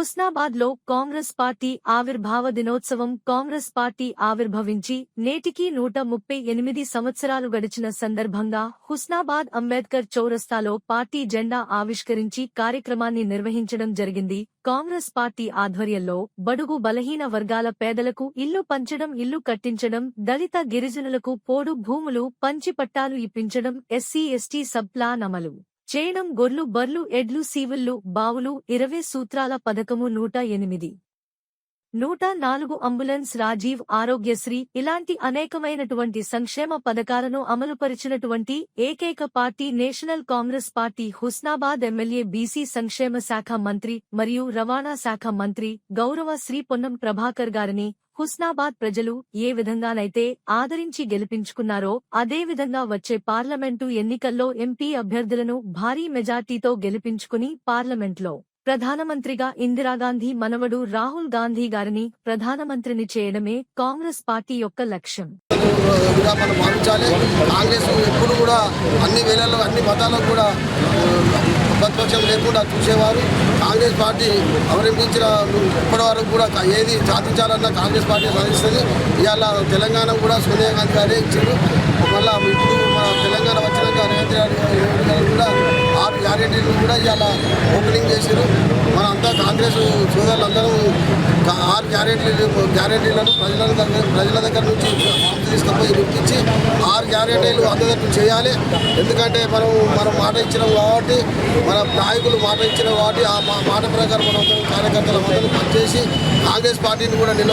హుస్నాబాద్లో Congress party ఆవిర్భావ దినోత్సవం Congress party ఆవిర్భవించి నేటికి నూట ముప్పై ఎనిమిది సంవత్సరాలు గడిచిన సందర్భంగా హుస్నాబాద్ అంబేద్కర్ చౌరస్తాలో పార్టీ జెండా ఆవిష్కరించి కార్యక్రమాన్ని నిర్వహించడం జరిగింది. కాంగ్రెస్ పార్టీ ఆధ్వర్యంలో బడుగు బలహీన వర్గాల పేదలకు ఇల్లు పంచడం ఇల్లు కట్టించడం దళిత గిరిజనులకు పోడు భూములు పంచి పట్టాలు ఇప్పించడం ఎస్సీ ఎస్టీ సబ్ ప్లాన్ అమలు చేయడం గొర్లు బర్లు ఎడ్లు సీవుళ్ళు బావులు ఇరవై సూత్రాల పథకము నూట ఎనిమిది. నూట నాలుగు అంబులెన్స్ రాజీవ్ ఆరోగ్యశ్రీ ఇలాంటి అనేకమైనటువంటి సంక్షేమ పథకాలను అమలుపరిచినటువంటి ఏకైక party national Congress party Husnabad MLA BC సంక్షేమ శాఖ మంత్రి మరియు రవాణా శాఖ మంత్రి గౌరవ శ్రీ పొన్నం ప్రభాకర్ గారిని హుస్నాబాద్ ప్రజలు ఏ విధంగానైతే ఆదరించి గెలిపించుకున్నారో అదే విధంగా వచ్చే పార్లమెంటు ఎన్నికల్లో ఎంపీ అభ్యర్థులను భారీ మెజార్టీతో గెలిపించుకుని పార్లమెంట్లో ప్రధానమంత్రిగా ఇందిరాగాంధీ మనవడు రాహుల్ గాంధీ గారిని ప్రధానమంత్రిని చేయడమే కాంగ్రెస్ పార్టీ యొక్క లక్ష్యం. మనం భావించాలి. కాంగ్రెస్ ఎప్పుడు కూడా అన్ని వేళల్లో అన్ని మతాలకు కూడా ప్రతిపక్షం లేకుండా చూసేవారు. కాంగ్రెస్ పార్టీ అవలంబించిన ఇప్పటి వరకు కూడా ఏది సాధించాలన్న కాంగ్రెస్ పార్టీ సాధిస్తుంది. ఇవాళ తెలంగాణ కూడా సోనియా గాంధీ గారే ఇచ్చారు. మళ్ళీ ఇప్పుడు మన తెలంగాణ వచ్చినాక రేవంత్ రెడ్డి గారు కూడా ఆరు గ్యారెంటీలు కూడా ఇవాళ ఓపెనింగ్ చేశారు. మన అంతా కాంగ్రెస్ సోదరులందరూ అందరూ ఆరు గ్యారెంటీలు గ్యారెంటీలను ప్రజల దగ్గర ప్రజల దగ్గర నుంచి ఫామ్స్ తీసుకుపోయి గుర్తించి ఆరు గ్యారెంటీలు అందరికీ చేయాలి. ఎందుకంటే మనం మనం మాట ఇచ్చినాం కాబట్టి మన నాయకులు మాట ఇచ్చినాం కాబట్టి ఆ మాట ప్రకారం మనం కార్యకర్తలు అందరూ పనిచేసి కాంగ్రెస్ పార్టీని కూడా నిల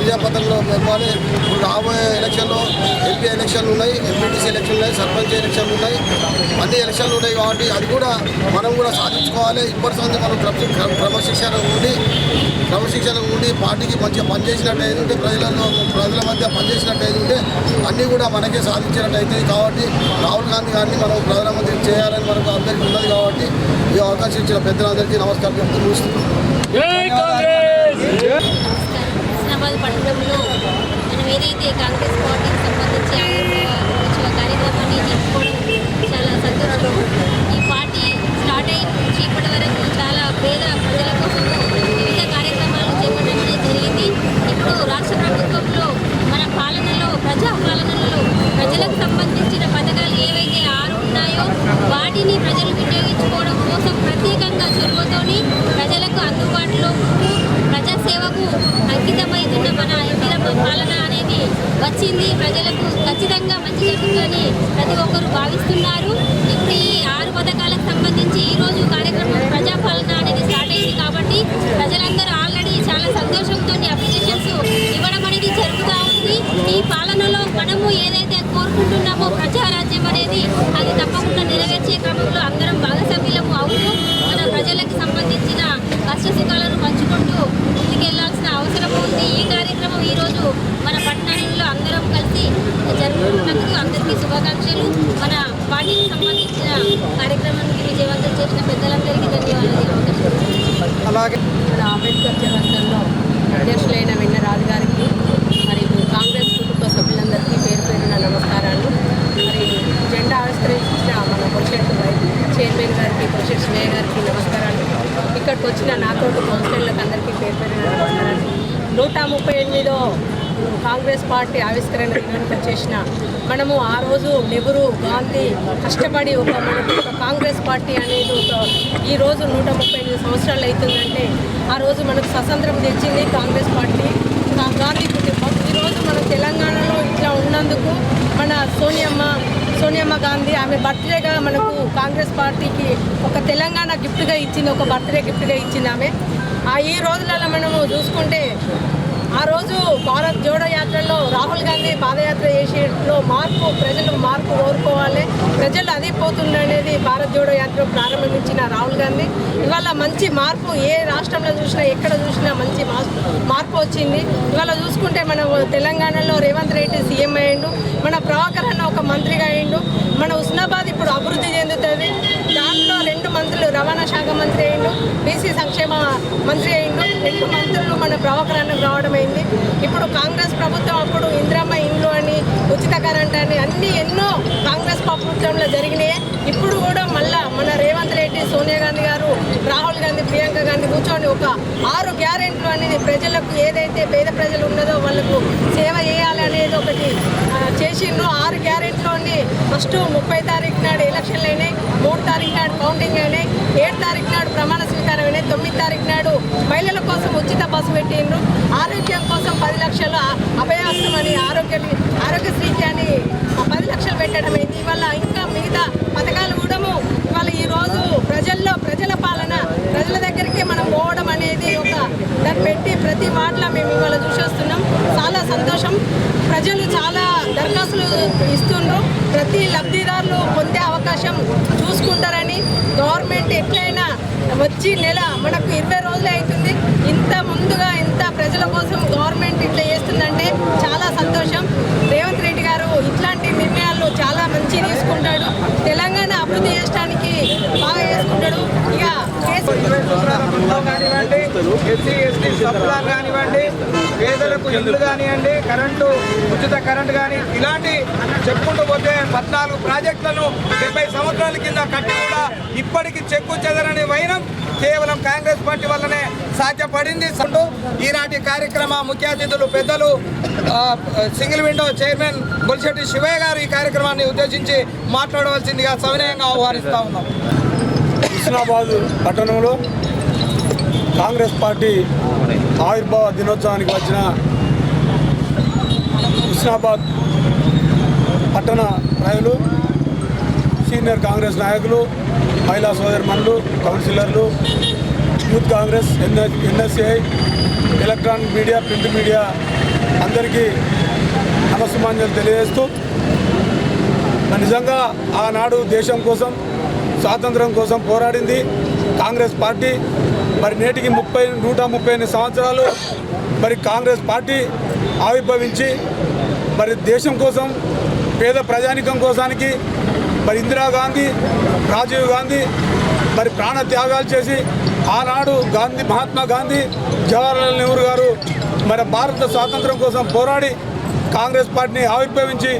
విజయపథంలో పెరపాలి ఇప్పుడు రాబోయే ఎలక్షన్లో ఎంపీ ఎలక్షన్లు ఉన్నాయి ఎంపీటీసీ ఎలక్షన్లు ఉన్నాయి సర్పంచ్ ఎలక్షన్లు ఉన్నాయి. అన్ని ఎలక్షన్లు ఉన్నాయి కాబట్టి అది కూడా మనం కూడా సాధించుకోవాలి. ఇప్పటి సంది మనం క్రమ- క్రమశిక్షణ ఉండి క్రమశిక్షణ ఉండి పార్టీకి మంచిగా పనిచేసినట్టు అయితే ప్రజలలో ప్రజల మధ్య పనిచేసినట్టు అయితే అన్నీ కూడా మనకే సాధించినట్టు అవుతుంది కాబట్టి రాహుల్ గాంధీ గారిని మనం ప్రధానమంత్రి చేయాలని మనకు అందరికీ ఉన్నది కాబట్టి ఈ అవకాశం ఇచ్చిన పెద్దలందరికీ నమస్కారం చెప్తూ ముగిస్తున్నాను హుస్నాబాద్ పట్టణంలో మనం ఏదైతే కాంగ్రెస్ పార్టీకి సంబంధించి ఆవిర్భావ కార్యక్రమాన్ని జరుపుకోవడం చాలా సంతోషం ఈ పార్టీ స్టార్ట్ అయిన నుంచి ఇప్పటి వరకు చాలా పేద ప్రజల కోసం వివిధ కార్యక్రమాలు చేపట్టడం జరిగింది ఇప్పుడు రాష్ట్ర ప్రభుత్వంలో మన పాలనలో ప్రజా పాలనలో ప్రజలకు సంబంధించిన పథకాలు ఏవైతే ఆరు ఉన్నాయో వాటిని ప్రజలు వినియోగించుకోవడం కోసం ప్రత్యేకంగా చొరవతోని ప్రజలకు అందుబాటులో ఉంటూ ప్రజాసేవకు అంకితమైతున్న మన ఇందిరమ్మ పాలన అనేది వచ్చింది ప్రజలకు ఖచ్చితంగా మంచి జరుగుతుందని ప్రతి ఒక్కరు భావిస్తున్నారు ఇప్పుడు ఈ ఆరు పథకాలకు సంబంధించి ఈ రోజు కార్యక్రమం ప్రజాపాలన అనేది స్టార్ట్ అయింది కాబట్టి ప్రజలందరూ ఆల్రెడీ చాలా సంతోషంతో అప్లికేషన్స్ ఇవ్వడం అనేది జరుగుతూ ఉంది ఈ పాలనలో మనము ఏదైతే కోరుకుంటున్నామో ప్రజారాజ్యం అనేది అది తప్పకుండా నెరవేర్చే క్రమంలో అందరం భాగస్వామ్యము అవుతూ మన ప్రజలకు సంబంధించిన కష్ట సుఖాలను పంచుకుంటూ ముందుకెళ్ళాల్సిన అవసరం ఉంది ఈ కార్యక్రమం ఈ రోజు మన పట్టణంలో అందరం కలిసి జరుపుకుంటున్నందుకు అందరికీ శుభాకాంక్షలు మన పార్టీకి సంబంధించిన కార్యక్రమానికి విజయవంతం చేసిన పెద్దలందరికీ ధన్యవాదాలు. అలాగే మన అంబేద్కర్ చౌరస్తాలో అధ్యక్షులైన విన్నరాజు గారికి మరియు కాంగ్రెస్ కుటుంబ సభ్యులందరికీ పేరు పేరున నమస్కారాలు. మరి జెండా ఆవిష్కరించిన మన పరిషత్ చైర్మన్ గారికి పరిషత్ స్నేహ గారికి నమస్కారాలు. ఇక్కడికి వచ్చిన నాతోటి కౌన్సిలర్లకు అందరికీ పేరు పేరున నమస్కారాలు. నూట ముప్పై ఎనిమిదో కాంగ్రెస్ పార్టీ ఆవిష్కరణ దినానికి వచ్చేసిన మనము ఆ రోజు నెహ్రూ గాంధీ కష్టపడి ఒక మనకు ఒక కాంగ్రెస్ పార్టీ అనేది ఒక ఈ రోజు నూట ముప్పై ఎనిమిది సంవత్సరాలు అవుతుందంటే ఆ రోజు మనకు స్వతంత్రం తెచ్చింది కాంగ్రెస్ పార్టీ. గాంధీ కుటుంబం ఈరోజు మన తెలంగాణలో ఇట్లా ఉన్నందుకు మన సోనియమ్మ సోనియమ్మ గాంధీ ఆమె బర్త్డేగా మనకు కాంగ్రెస్ పార్టీకి ఒక తెలంగాణ గిఫ్ట్గా ఇచ్చింది ఒక బర్త్డే గిఫ్ట్గా ఇచ్చింది ఆమె. ఆ ఈ రోజులలో మనము చూసుకుంటే ఆ రోజు భారత్ జోడో యాత్రలో రాహుల్ గాంధీ పాదయాత్ర చేసేట్లో మార్పు ప్రజలు మార్పు కోరుకోవాలి. ప్రజలు అదే పోతుందనేది భారత్ జోడో యాత్ర ప్రారంభించిన రాహుల్ గాంధీ. ఇవాళ మంచి మార్పు ఏ రాష్ట్రంలో చూసినా ఎక్కడ చూసినా మంచి మార్పు వచ్చింది. ఇవాళ చూసుకుంటే మన తెలంగాణలో రేవంత్ రెడ్డి సీఎం అయ్యిండు. మన ప్రభాకర్ అన్న ఒక మంత్రిగా అయ్యిండు. మన ఉస్నాబాద్ ఇప్పుడు అభివృద్ధి చెందుతుంది. దాంట్లో రెండు మంత్రులు రవాణా శాఖ మంత్రి అయ్యిండు. బీసీ సంక్షేమ మంత్రి అయ్యిండు. రెండు మంత్రులు మన ప్రభాకర్ అన్నకు రావడం అయింది. ఇప్పుడు కాంగ్రెస్ ప్రభుత్వం అప్పుడు ఇందిరమ్మ ఇండ్లు అని ఉచిత కరెంట్ అని అన్ని ఎన్నో కాంగ్రెస్ ప్రభుత్వంలో జరిగినాయి. సోనియా గాంధీ గారు రాహుల్ గాంధీ ప్రియాంక గాంధీ కూర్చొని ఒక ఆరు గ్యారెంట్లు అనేది ప్రజలకు ఏదైతే పేద ప్రజలు ఉన్నదో వాళ్ళకు సేవ చేయాలి అనేది ఒకటి చేసిండ్రు. ఆరు గ్యారెంట్లోని ఫస్ట్ ముప్పై తారీఖు నాడు ఎలక్షన్లు అయినాయి మూడు తారీఖు నాడు కౌంటింగ్ అయినాయి ఏడు తారీఖు నాడు ప్రమాణ స్వీకారం అయినాయి తొమ్మిది తారీఖు నాడు మహిళల కోసం ఉచిత బస్సు పెట్టిండ్రు. ఆరోగ్యం కోసం పది లక్షలు అభయాస్తం అని ఆరోగ్య ఆరోగ్యశ్రీకి అని పది లక్షలు పెట్టడం అయింది ఇవాళ ఇంకా మిగతా పథకాలు కూడా ఇవాళ ఈరోజు ప్రజల్లో ప్రజల పాలన ప్రజల దగ్గరికి మనం పోవడం అనేది ఒక దాన్ని పెట్టి ప్రతి వాటిలో మేము ఇవాళ చూసేస్తున్నాం. చాలా సంతోషం. ప్రజలు చాలా దరఖాస్తులు ఇస్తుండ్రు. ప్రతి లబ్ధిదారులు పొందే అవకాశం చూసుకుంటారని గవర్నమెంట్ ఎట్లయినా వచ్చి నెల మనకు ఇరవై రోజులే అవుతుంది. ఇంత ముందుగా ఇంత ప్రజల కోసం గవర్నమెంట్ ఇట్లా చేస్తుందంటే చాలా సంతోషం. రేవంత్ రెడ్డి గారు ఇట్లాంటి నిర్ణయాలు చేసుకుంటాడు తెలంగాణ అభివృద్ధి చేయడానికి బాగా చేసుకుంటాడు ఇక కానివ్వండి ఎస్సీ ఎస్టీ సప్లాన్ కానివ్వండి పేదలకు ఇల్లు కానివ్వండి కరెంటు ఉచిత కరెంటు కానీ ఇలాంటి చెప్పుకుంటూ పోతే పద్నాలుగు ప్రాజెక్టులను డెబ్బై సంవత్సరాల కింద కట్టి కూడా ఇప్పటికీ చెక్కు చెదరని వైనం కేవలం కాంగ్రెస్ పార్టీ వల్లనే సాధ్యపడింది. ఈనాటి కార్యక్రమ ముఖ్య అతిథులు పెద్దలు single window chairman Bolisetti Shivayya garu ఈ కార్యక్రమాన్ని ఉద్దేశించి మాట్లాడవలసిందిగా సవినయంగా ఆహ్వానిస్తా ఉన్నాం. హుస్నాబాద్ పట్టణంలో కాంగ్రెస్ పార్టీ ఆవిర్భావ దినోత్సవానికి వచ్చిన హుస్నాబాద్ పట్టణ ప్రజలు సీనియర్ కాంగ్రెస్ నాయకులు మహిళా సోదరిమణులు కౌన్సిలర్లు youth Congress N NSA electronic media print media అందరికీ నమస్సుమాంజలు తెలియజేస్తూ మరి నిజంగా ఆనాడు దేశం కోసం స్వాతంత్రం కోసం పోరాడింది కాంగ్రెస్ పార్టీ. మరి నేటికి ముప్పై నూట ముప్పై ఎనిమిది సంవత్సరాలు మరి కాంగ్రెస్ పార్టీ ఆవిర్భవించి మరి దేశం కోసం పేద ప్రజానికం కోసానికి మరి ఇందిరాగాంధీ రాజీవ్ గాంధీ మరి ప్రాణ త్యాగాలు చేసి ఆనాడు గాంధీ మహాత్మా గాంధీ జవహర్లాల్ నెహ్రూ గారు మరి భారత స్వాతంత్రం కోసం పోరాడి కాంగ్రెస్ పార్టీని ఆవిర్భవించి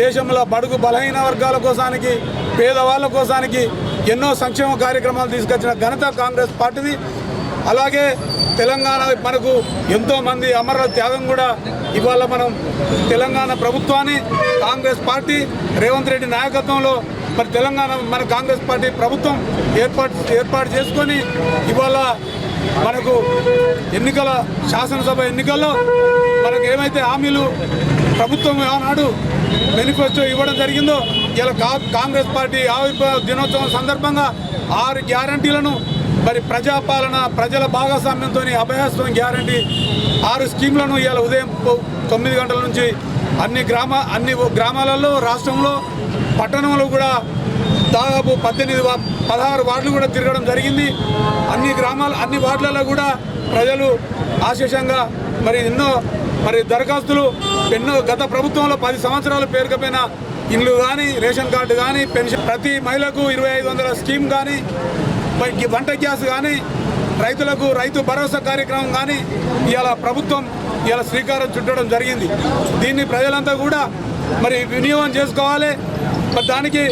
దేశంలో బడుగు బలహీన వర్గాల కోసానికి పేదవాళ్ళ కోసానికి ఎన్నో సంక్షేమ కార్యక్రమాలు తీసుకొచ్చిన ఘనత కాంగ్రెస్ పార్టీది. అలాగే తెలంగాణ మనకు ఎంతో మంది అమరుల త్యాగం కూడా ఇవాళ మనం తెలంగాణ ప్రభుత్వాన్ని కాంగ్రెస్ పార్టీ రేవంత్ రెడ్డి నాయకత్వంలో మరి తెలంగాణ మన కాంగ్రెస్ పార్టీ ప్రభుత్వం ఏర్పాటు ఏర్పాటు చేసుకొని ఇవాళ మనకు ఎన్నికల శాసనసభ ఎన్నికల్లో మనకు ఏమైతే హామీలు ప్రభుత్వం ఆనాడు మేనిఫెస్టో ఇవ్వడం జరిగిందో ఇలా కా- కాంగ్రెస్ పార్టీ ఆవిర్భావ దినోత్సవం సందర్భంగా ఆరు గ్యారంటీలను మరి ప్రజాపాలన ప్రజల భాగస్వామ్యంతో అభయస్వం గ్యారంటీ ఆరు స్కీమ్లను ఇవాళ ఉదయం తొమ్మిది గంటల నుంచి అన్ని గ్రామ అన్ని గ్రామాలలో రాష్ట్రంలో పట్టణంలో కూడా దాదాపు పద్దెనిమిది పదహారు వార్డులు కూడా తిరగడం జరిగింది. అన్ని గ్రామాలు అన్ని వార్డులలో కూడా ప్రజలు ఆశేషంగా మరి ఎన్నో మరి దరఖాస్తులు ఎన్నో గత ప్రభుత్వంలో పది సంవత్సరాలు పేరుకపోయిన ఇల్లు కానీ రేషన్ కార్డు కానీ పెన్షన్ ప్రతి మహిళకు ఇరవై ఐదు వందల స్కీమ్ కానీ వంట గ్యాస్ కానీ రైతులకు రైతు భరోసా కార్యక్రమం కానీ ఇవాళ ప్రభుత్వం ఇవాళ శ్రీకారం చుట్టడం జరిగింది. దీన్ని ప్రజలంతా కూడా మరి వినియోగం చేసుకోవాలి. మరి దానికి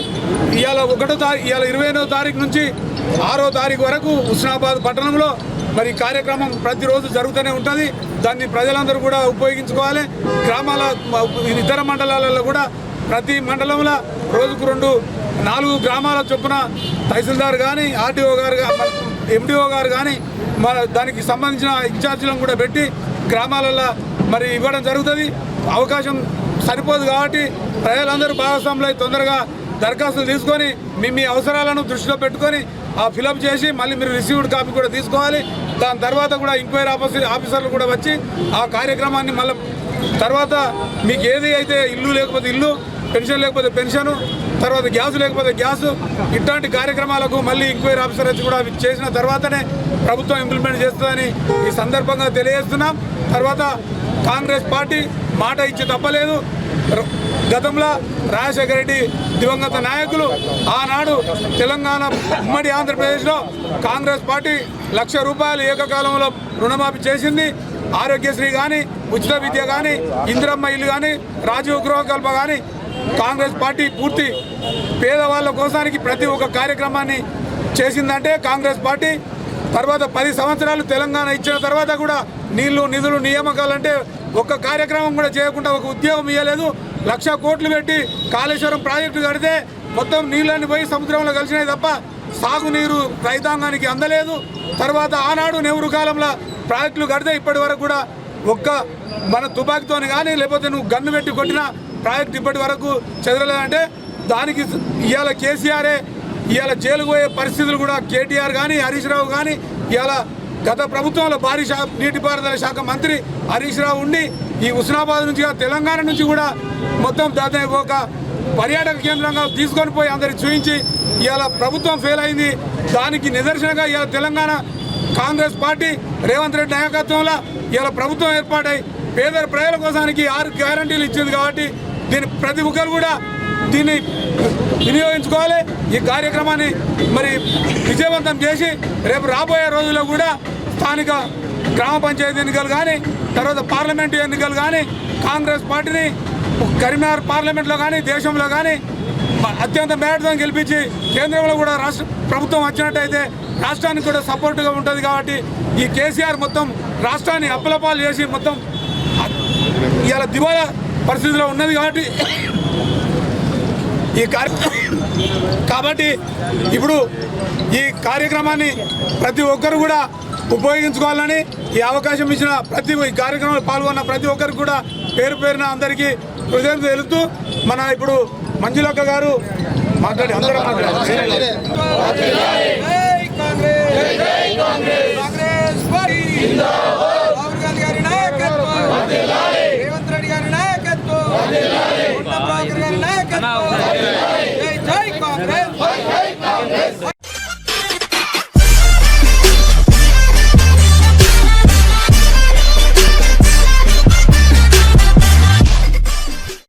ఇవాళ ఒకటో తారీఖు ఇవాళ ఇరవై ఎనిమిదో తారీఖు నుంచి ఆరో తారీఖు వరకు హుస్నాబాద్ పట్టణంలో మరి కార్యక్రమం ప్రతిరోజు జరుగుతూనే ఉంటుంది. దాన్ని ప్రజలందరూ కూడా ఉపయోగించుకోవాలి. గ్రామాల ఇతర మండలాలలో కూడా ప్రతి మండలంలో రోజుకు రెండు నాలుగు గ్రామాల చొప్పున తహసీల్దార్ కానీ ఆర్డీఓ గారు ఎండిఓ గారు కానీ మన దానికి సంబంధించిన ఇన్ఛార్జీలను కూడా పెట్టి గ్రామాలలో మరి ఇవ్వడం జరుగుతుంది. అవకాశం సరిపోదు కాబట్టి ప్రజలందరూ భాగస్వాములు తొందరగా దరఖాస్తులు తీసుకొని మీ మీ అవసరాలను దృష్టిలో పెట్టుకొని ఆ ఫిలప్ చేసి మళ్ళీ మీరు రిసీవ్డ్ కాపీ కూడా తీసుకోవాలి. దాని తర్వాత కూడా ఎంక్వైరీ ఆఫీసర్ ఆఫీసర్లు కూడా వచ్చి ఆ కార్యక్రమాన్ని మళ్ళీ తర్వాత మీకు ఏది అయితే ఇల్లు లేకపోతే ఇల్లు పెన్షన్ లేకపోతే పెన్షన్ తర్వాత గ్యాస్ లేకపోతే గ్యాస్ ఇట్లాంటి కార్యక్రమాలకు మళ్ళీ ఎంక్వైరీ ఆఫీసర్ వచ్చి కూడా చేసిన తర్వాతనే ప్రభుత్వం ఇంప్లిమెంట్ చేస్తుందని ఈ సందర్భంగా తెలియజేస్తున్నాం. తర్వాత కాంగ్రెస్ పార్టీ మాట ఇచ్చి తప్పలేదు. గతంలో రాజశేఖర రెడ్డి దివంగత నాయకులు ఆనాడు తెలంగాణ ఉమ్మడి ఆంధ్రప్రదేశ్లో కాంగ్రెస్ పార్టీ లక్ష రూపాయలు ఏకకాలంలో రుణమాఫీ చేసింది. ఆరోగ్యశ్రీ కానీ ఉచిత విద్య కానీ ఇందిరమ్మ ఇల్లు కానీ రాజీవ్ గృహకల్ప కానీ కాంగ్రెస్ పార్టీ పూర్తి పేదవాళ్ళ కోసానికి ప్రతి ఒక్క కార్యక్రమాన్ని చేసిందంటే కాంగ్రెస్ పార్టీ. తర్వాత పది సంవత్సరాలు తెలంగాణ ఇచ్చిన తర్వాత కూడా నీళ్ళు నిధులు నియామకాలంటే ఒక్క కార్యక్రమం కూడా చేయకుండా ఒక ఉద్యోగం ఇవ్వలేదు లక్ష కోట్లు పెట్టి కాళేశ్వరం ప్రాజెక్టు కడితే మొత్తం నీళ్ళని పోయి సముద్రంలో కలిసినాయి తప్ప సాగునీరు రైతాంగానికి అందలేదు. తర్వాత ఆనాడు నెహ్రూ కాలంలో ప్రాజెక్టులు కడితే ఇప్పటి వరకు కూడా ఒక్క మన తుపాకీతోని కానీ లేకపోతే నువ్వు గన్ను పెట్టి కొట్టిన ప్రాజెక్ట్ ఇప్పటి వరకు చెదరలేదంటే దానికి ఇవాళ కేసీఆరే ఇవాళ జైలుకు పోయే పరిస్థితులు కూడా కేటీఆర్ కానీ హరీష్ రావు కానీ ఇవాళ గత ప్రభుత్వంలో భారీ శా నీటిపారుదల శాఖ మంత్రి హరీష్ రావు ఉండి ఈ హుస్నాబాద్ నుంచి తెలంగాణ నుంచి కూడా మొత్తం దాదాపు ఒక పర్యాటక కేంద్రంగా తీసుకొని పోయి అందరికి చూపించి ఇవాళ ప్రభుత్వం ఫెయిల్ అయింది. దానికి నిదర్శనంగా ఇవాళ తెలంగాణ కాంగ్రెస్ పార్టీ రేవంత్ రెడ్డి నాయకత్వంలో ఇవాళ ప్రభుత్వం ఏర్పాటై పేద ప్రజల కోసానికి ఆరు గ్యారంటీలు ఇచ్చింది కాబట్టి దీని ప్రతి ఒక్కరు కూడా దీన్ని వినియోగించుకోవాలి. ఈ కార్యక్రమాన్ని మరి విజయవంతం చేసి రేపు రాబోయే రోజుల్లో కూడా స్థానిక గ్రామ పంచాయతీ ఎన్నికలు కానీ తర్వాత పార్లమెంటు ఎన్నికలు కానీ కాంగ్రెస్ పార్టీని కరీంనగర్ పార్లమెంట్లో కానీ దేశంలో కానీ అత్యంత మేడతో గెలిపించి కేంద్రంలో కూడా రాష్ట్ర ప్రభుత్వం వచ్చినట్టయితే రాష్ట్రానికి కూడా సపోర్టుగా ఉంటుంది కాబట్టి ఈ కేసీఆర్ మొత్తం రాష్ట్రాన్ని అప్పలపాలు చేసి మొత్తం ఇవాళ దివాలా పరిస్థితిలో ఉన్నది కాబట్టి ఈ కాబట్టి ఇప్పుడు ఈ కార్యక్రమాన్ని ప్రతి ఒక్కరు కూడా ఉపయోగించుకోవాలని ఈ అవకాశం ఇచ్చిన ప్రతి ఈ కార్యక్రమంలో పాల్గొన్న ప్రతి ఒక్కరికి కూడా పేరు పేరున అందరికీ హృదయం తెలుపుతూ మన ఇప్పుడు మంజులక్క గారు మాట్లాడి అందరూ మాట్లాడారు